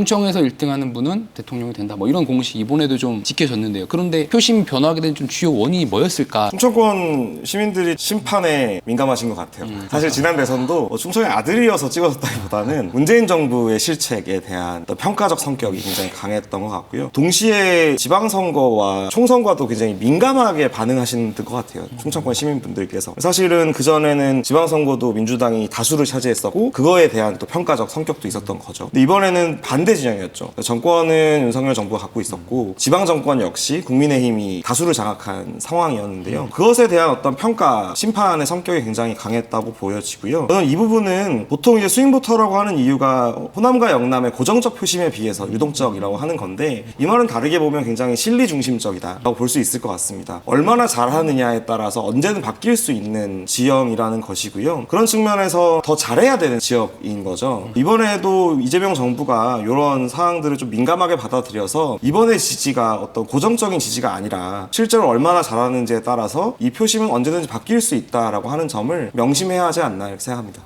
충청에서 1등하는 분은 대통령이 된다. 뭐 이런 공식 이번에도 좀 지켜졌는데요. 그런데 표심 변화하게 된 좀 주요 원인이 뭐였을까? 충청권 시민들이 심판에 민감하신 것 같아요. 사실 지난 대선도 뭐 충청의 아들이어서 찍었다기보다는 문재인 정부의 실책에 대한 평가적 성격이 굉장히 강했던 것 같고요. 동시에 지방선거와 총선과도 굉장히 민감하게 반응하시는 것 같아요. 충청권 시민분들께서. 사실은 그 전에는 지방선거도 민주당이 다수를 차지했었고 그거에 대한 또 평가적 성격도 있었던 거죠. 근데 이번에는 반대 진영이었죠. 정권은 윤석열 정부가 갖고 있었고 지방 정권 역시 국민의힘이 다수를 장악한 상황이었는데요. 그것에 대한 어떤 평가, 심판의 성격이 굉장히 강했다고 보여지고요. 저는 이 부분은 보통 이제 스윙보터라고 하는 이유가 호남과 영남의 고정적 표심에 비해서 유동적이라고 하는 건데 이 말은 다르게 보면 굉장히 실리 중심적이다라고 볼 수 있을 것 같습니다. 얼마나 잘하느냐에 따라서 언제든 바뀔 수 있는 지형이라는 것이고요. 그런 측면에서 더 잘해야 되는 지역인 거죠. 이번에도 이재명 정부가 이런 사항들을 좀 민감하게 받아들여서 이번의 지지가 어떤 고정적인 지지가 아니라 실제로 얼마나 잘하는지에 따라서 이 표심은 언제든지 바뀔 수 있다라고 하는 점을 명심해야 하지 않나 이렇게 생각합니다.